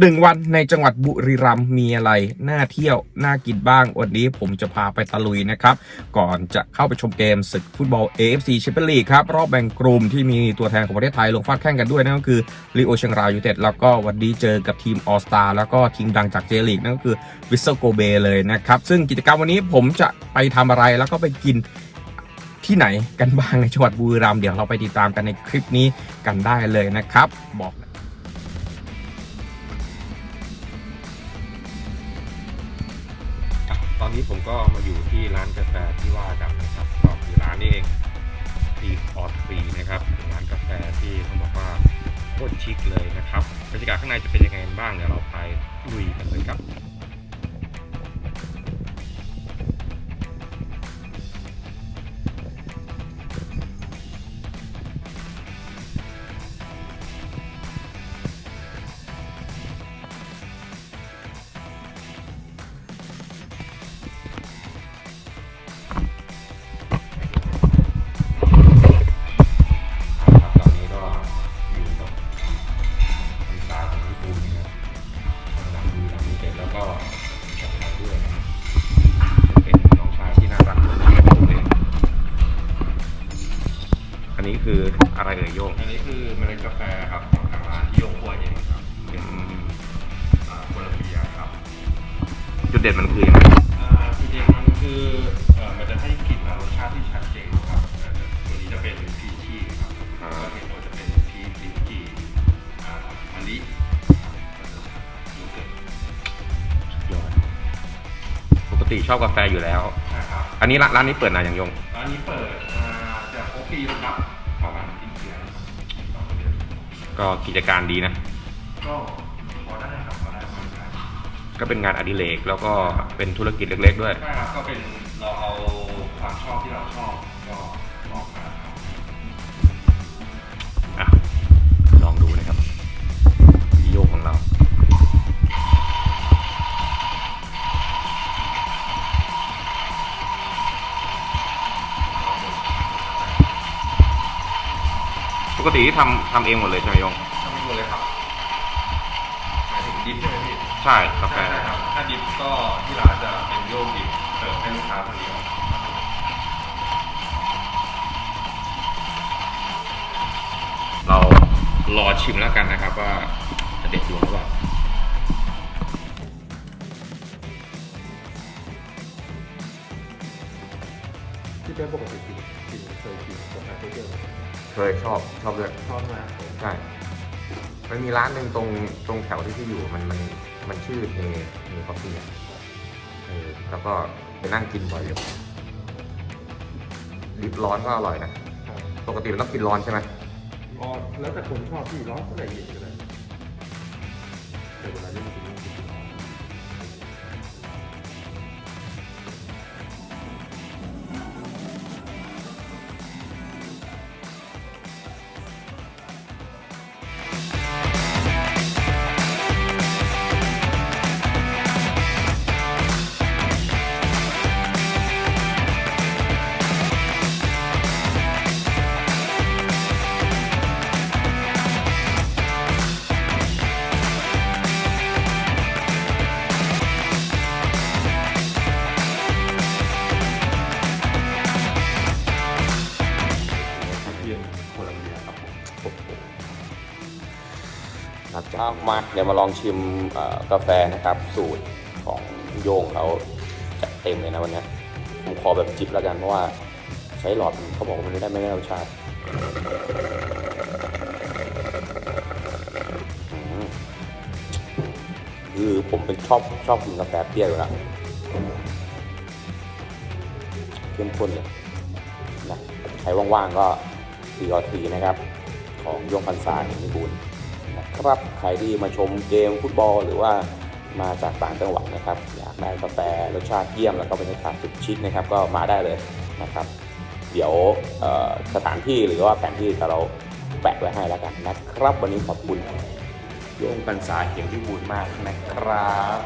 หนึ่งวันในจังหวัดบุรีรัมย์มีอะไรน่าเที่ยว น่ากินบ้าง วันนี้ผมจะพาไปตะลุยนะครับ ก่อนจะเข้าไปชมเกมศึกฟุตบอล AFC แชมเปี้ยนลีกครับ รอบแบ่งกลุ่มที่มีตัวแทนของประเทศไทยลงฟาดแข่งกันด้วยนั่นก็คือลีโอเชียงรายยูเต็ดแล้วก็วันนี้เจอกับทีมออสตาแล้วก็ทีมดังจากเจลีกนั่นก็คือวิสเซโกเบเลยนะครับ ซึ่งกิจกรรมวันนี้ผมจะไปทำอะไรแล้วก็ไปกินที่ไหนกันบ้างในจังหวัดบุรีรัมย์เดี๋ยวเราไปติดตามกันในคลิปนี้กันได้เลยนะครับ บอก ผมก็มาอยู่ที่ร้านกาแฟที่ว่าดับนะครับก็คือร้านนี้เองทีออสฟรีนะครับร้านกาแฟที่ต้องบอกว่าโคตรชิคเลยนะครับบรรยากาศข้างในจะเป็นยังไงบ้างเดี๋ยวเราไปลุยกันเลยครับ ติชอบกาแฟอยู่แล้วใช่ครับอันนี้ร้านร้านนี้เปิดนานอย่างโยงร้านนี้เปิดมาจะครบปีแล้วครับประมาณสิ้นเดือนครับสองเดือนก็กิจการดีนะ ก็พอได้ครับพอได้พอได้ก็เป็นงานอดิเรกแล้วก็เป็นธุรกิจเล็ก ๆ ด้วย ใช่ครับก็เป็นเราเอาความชอบที่เราชอบ กติที่ทำทำเองหมดเลยใช่ไหมโยงทำให้ดูเลยครับหมายถึงดิฟใช่ไหมพี่ใช่กาแฟใช่ครับถ้าดิฟก็ที่ร้านจะเป็นโยกดิฟเสิร์ฟให้ลูกค้าคนเดียวเรารอชิมแล้วกันนะครับว่าจะเด็ดดวงหรือเปล่า เป็นปกติกินกินเคยกินกาแฟเยอะเคยชอบชอบด้วยชอบมากใช่มันมีร้านหนึ่งตรงตรงแถวที่ที่อยู่มันมันมันชื่อเฮเฮคอฟฟี่อะเออแล้วก็ไปนั่งกินบ่อยอยู่ดิบร้อนก็อร่อยนะ ปกติมันต้องกินร้อนใช่ไหมอ๋อแล้วแต่คนชอบพี่ร้อนเท่าไหร่ มาเดี๋ยวมาลองชิมกาแฟนะครับ สูตรของโยงเขาจัดเต็มเลยนะวันนี้ผมขอแบบจิบแล้วกันเพราะว่าใช้หลอดเขาบอกว่ามันไม่ได้ไม่ได้รสชาติคือผมเป็นชอบชอบกินกาแฟเปรี้ยวอยู่แล้วเข้มข้นเลยนะใครว่างๆก็ทีออทีนะครับ ของโยงพันษาหนึ่งนิบูลน ครับใครที่มาชมเกมฟุตบอลหรือว่ามาจากต่างจังหวัดนะครับ อยากได้กาแฟรสชาติเยี่ยมแล้วก็บรรยากาศสุดชิคนะครับ ก็มาได้เลยนะครับ เดี๋ยวสถานที่หรือว่าแผนที่เราแปะไว้ให้แล้วกันนะครับ วันนี้ขอบคุณโยงกันสาเขียงพิบูลมากนะครับ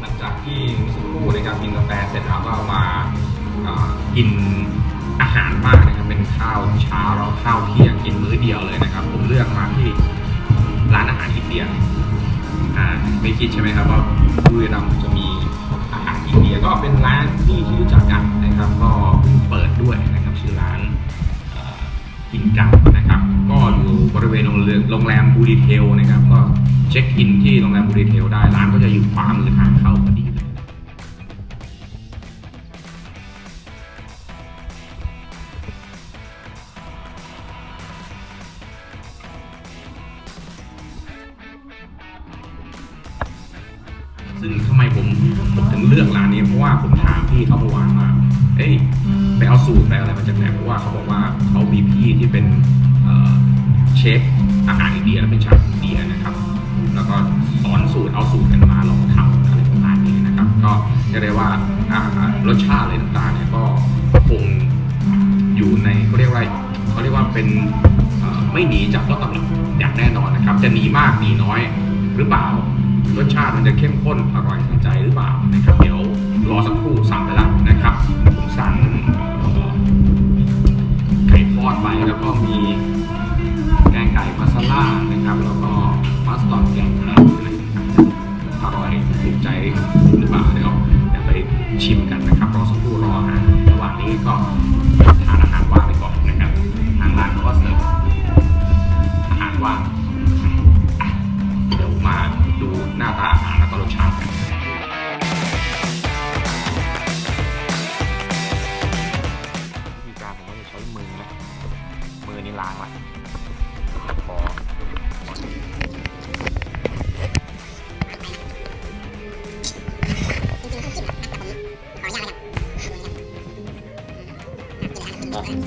หลังจากที่เมื่อสักครู่นะครับกินกาแฟเสร็จแล้วก็มา กินอาหารมากนะครับเป็นข้าวเช้าแล้วข้าวเที่ยงกินมื้อเดียวเลยนะครับ ผมเลือกมาที่ร้านอาหารอินเดียอ่าไม่คิดใช่ไหมครับว่าบุรีรัมย์จะมีอาหารอินเดียก็เป็นร้านที่ที่รู้จักกันนะครับ ก็เปิดด้วยนะครับชื่อร้านกินกันนะครับ ก็อยู่บริเวณโรงแรมโรงแรมบูรีเทลนะครับ ก็เช็คอินที่โรงแรมบูรีเทลได้ร้านก็จะอยู่ขวามือทางเข้าพอดี จากไหนเพราะว่าเขาบอกว่าเขามีพี่ที่เป็นเชฟอาหารอินเดียเป็นชาวอินเดียนะครับ แล้วก็สอนสูตรเอาสูตรกันมาลองทำอะไรประมาณนี้นะครับ ก็เรียกได้ว่ารสชาติอะไรต่างๆเนี่ยก็คงอยู่ในเขาเรียกว่าเขาเรียกว่าเป็นไม่หนีจากต้นตำรับอย่างแน่นอนนะครับ จะหนีมากหนีน้อยหรือเปล่ารสชาติมันจะเข้มข้นอร่อยทันใจหรือเปล่านะครับเดี๋ยว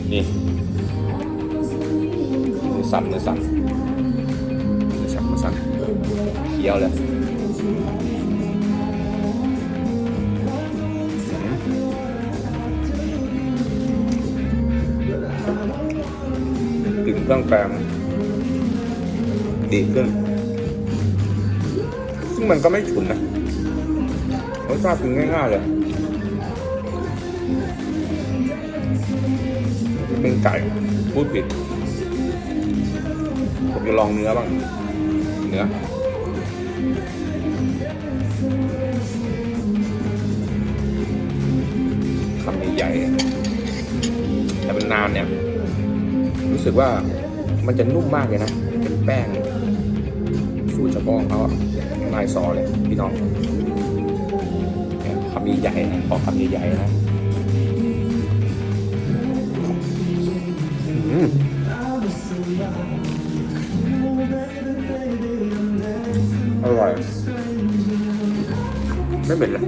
นี่มือสั่นมือสั่นมือสั่นมือสั่นเคี้ยวเลยกลิ่นเครื่องแกงดีขึ้น ซึ่งมันก็ไม่ฉุนนะรสชาติกินง่ายๆเลย เป็นไก่พูดผิด ผมจะลองเนื้อบ้าง เนื้อคำใหญ่ๆแต่เป็นนานเนี่ย รู้สึกว่ามันจะนุ่มมากเลยนะ เป็นแป้งสูตรเฉพาะของเขานายซอเลย พี่น้องคำใหญ่ๆนะขอคำใหญ่ๆนะ อร่อย ไม่เหม็นเลย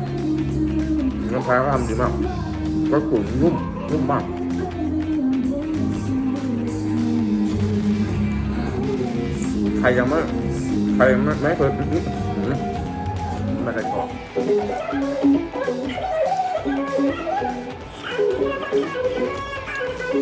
น้ำพร้าวก็ทำดีมากก็กลุ่นนุ่มนุ่มมากใครยังไม่ใครไม่ไม่เคยอื้อหือไม่ได้ชอบ อะ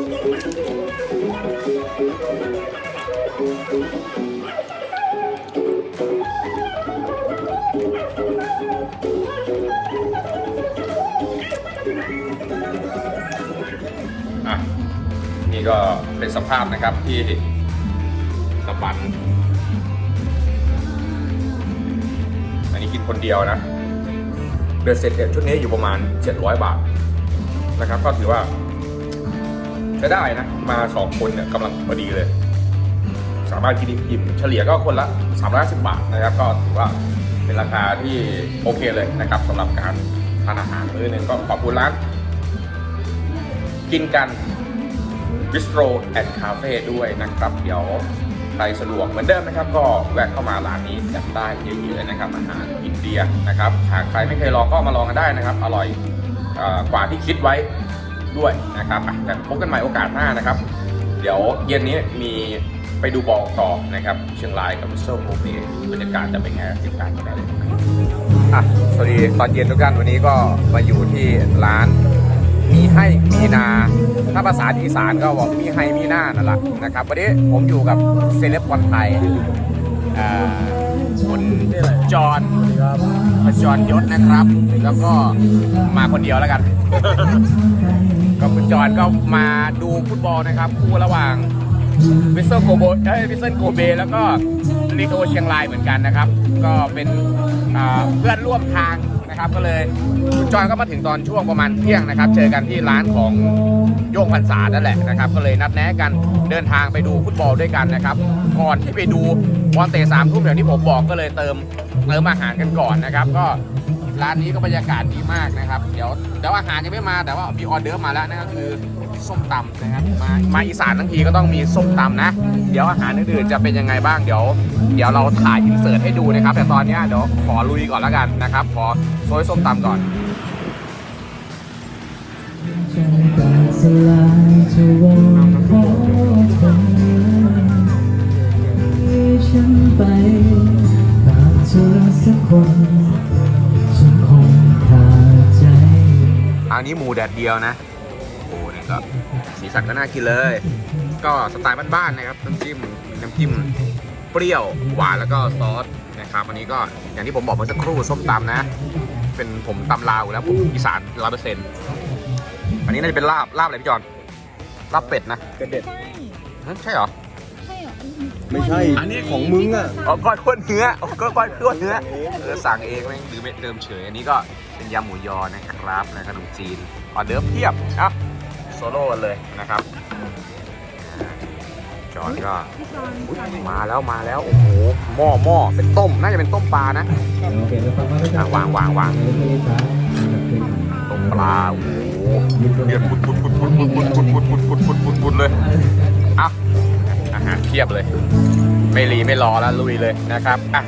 นี่ก็เป็นสภาพนะครับที่ตะบัน อันนี้กินคนเดียวนะเบ็ดเสร็จเนี่ยชุดนี้อยู่ประมาณ 700 บาทนะครับ ก็ถือว่า ใช้ได้นะ มาสองคนเนี่ยกำลังพอดีเลย สามารถกินอิ่มเฉลี่ยก็คนละ350บาทนะครับ ก็ถือว่าเป็นราคาที่โอเคเลยนะครับสำหรับการทานอาหารมื้อนึงก็ขอบคุณร้านกินกันบิสโตรแอนด์คาเฟ่ด้วยนะครับ เดี๋ยวใครสะดวกเหมือนเดิมนะครับ ก็แวะเข้ามาร้านนี้กันได้เยอะๆนะครับอาหารอินเดียนะครับหากใครไม่เคยลองก็มาลองกันได้นะครับ อร่อยอกว่าที่คิดไว้ ด้วยนะครับแต่พบกันใหม่โอกาสหน้านะครับ เดี๋ยวเย็นนี้มีไปดูบอลต่อนะครับ เชียงรายกับวิสเซอร์โมเบรรยากาศจะเป็นไงติดตามกันได้เลยครับอะสวัสดีตอนเย็นทุกท่านวันนี้ก็มาอยู่ที่ร้าน มีให้มีนา ถ้าภาษาอีสานก็บอกมีให้มีหน้านั่นแหละนะครับวันนี้ผมอยู่กับเซเลบวันไทย อ่าคุณจอห์นคุณจอห์นยศนะครับ แล้วก็มาคนเดียวแล้วกัน ก็คุณจอห์นก็มาดูฟุตบอลนะครับ คู่ระหว่างวิสเซอร์โกโบเอ้ยวิสเซอร์โกเบ แล้วก็ลีโอเชียงรายเหมือนกันนะครับ ก็เป็นเพื่อนร่วมทาง นะครับ ก็เลยคุณจอยก็มาถึงตอนช่วงประมาณเที่ยงนะครับ เจอกันที่ร้านของโยงพันษานั่นแหละนะครับ ก็เลยนัดแนะกันเดินทางไปดูฟุตบอลด้วยกันนะครับ ก่อนที่ไปดูบอลเตะสามทุ่มอย่างที่ผมบอกก็เลยเติมเติมอาหารกันก่อนนะครับ ก็ ร้านนี้ก็บรรยากาศดีมากนะครับ เดี๋ยวเดี๋ยวอาหารยังไม่มาแต่ว่ามีออเดอร์มาแล้วนั่นก็คือส้มตำนะครับมามาอีสานทั้งทีก็ต้องมีส้มตำนะ เดี๋ยวอาหารอื่นๆจะเป็นยังไงบ้างเดี๋ยว เดี๋ยวเราถ่ายอินเสิร์ตให้ดูนะครับ แต่ตอนนี้เดี๋ยวขอลุยก่อนแล้วกันนะครับ ขอโซยส้มตำก่อนสลายจะวอนขอเธอให้ฉันไปหากเธอสักคน อันนี้หมูแดดเดียวนะโอ้นี่ก็สีสันก็น่ากินเลย ก็สไตล์บ้านๆนะครับน้ำจิ้มน้ำจิ้มเปรี้ยวหวานแล้วก็ซอสนะครับอันนี้ก็อย่างที่ผมบอกเมื่อสักครู่ส้มตำนะ เป็นผมตำลาวอยู่แล้วผมอีสานร้อยเปอร์เซ็นต์อันนี้น่าจะเป็นลาบลาบอะไรพี่จอนลาบเป็ดนะกระเด็ดฮะใช่เหรอใช่เหรอไม่ใช่ อันนี้ของมึงอะอ๋อก้อนข้นเนื้ออ๋อก็ก้อนข้นเนื้อเออสั่งเองไม่หรือไม่เดิมเฉยอันนี้ก็ เป็นยำหมูยอนะครับและขนมจีนออเดิร์ฟเพียบอะโซโล่กันเลยนะครับอ่าจอนก็มาแล้วมาแล้วโอ้โหหม้อหม้อเป็นต้มน่าจะเป็นต้มปลานะอะวางวางวางต้มปลาโอ้โหเดือดปุดปุดปุดปุดปุดปุดปุดปุดปุดปุดปุดปุดปุดเลยอะอาหารเพียบเลย ไม่รีไม่รอแล้วลุยเลยนะครับอะ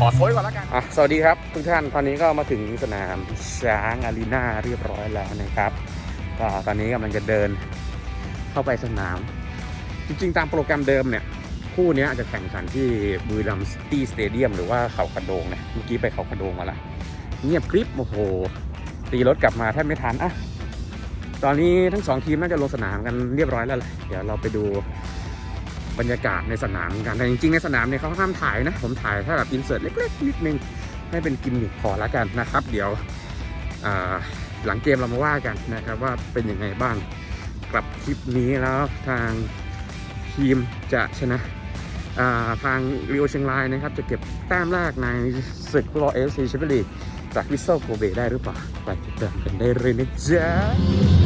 ขอโซยก่อนแล้วกันอะสวัสดีครับทุกท่านตอนนี้ก็มาถึงสนามช้างอารีนาเรียบร้อยแล้วนะครับก็ตอนนี้กำลังจะเดินเข้าไปสนาม จริงๆ ตามโปรแกรมเดิมเนี่ย คู่นี้ยจจะแข่งขันที่บุรีรัมย์ซิตี้สเตเดียมหรือว่าเขากระโดงเนะเมื่อกี้ไปเขากระโดงมาละเงียบกริบโอ้โห ตีรถกลับมาแทบไม่ทันอะตอนนี้ทั้งสองทีมน่าจะลงสนามกันเรียบร้อยแล้วแหละเดี๋ยวเราไปดู บรรยากาศในสนามกันแต่จริงๆในสนามเนี่ยเขาห้ามถ่ายนะ ผมถ่ายแค่แบบอินเสิร์ตเล็ก ๆ นิดนึงให้เป็นกิมมิคพอละกันนะครับ เดี๋ยวหลังเกมเรามาว่ากันนะครับว่าเป็นยังไงบ้างกลับคลิปนี้แล้วทางทีมจะชนะทางริโอเชียงรายนะครับ จะเก็บแต้มแรกในศึกฟุตบอลเอฟซีแชมเปี้ยนลีกจากวิสเซโกเบได้หรือเปล่าไปติดตามกันได้เลยนะจ๊ะ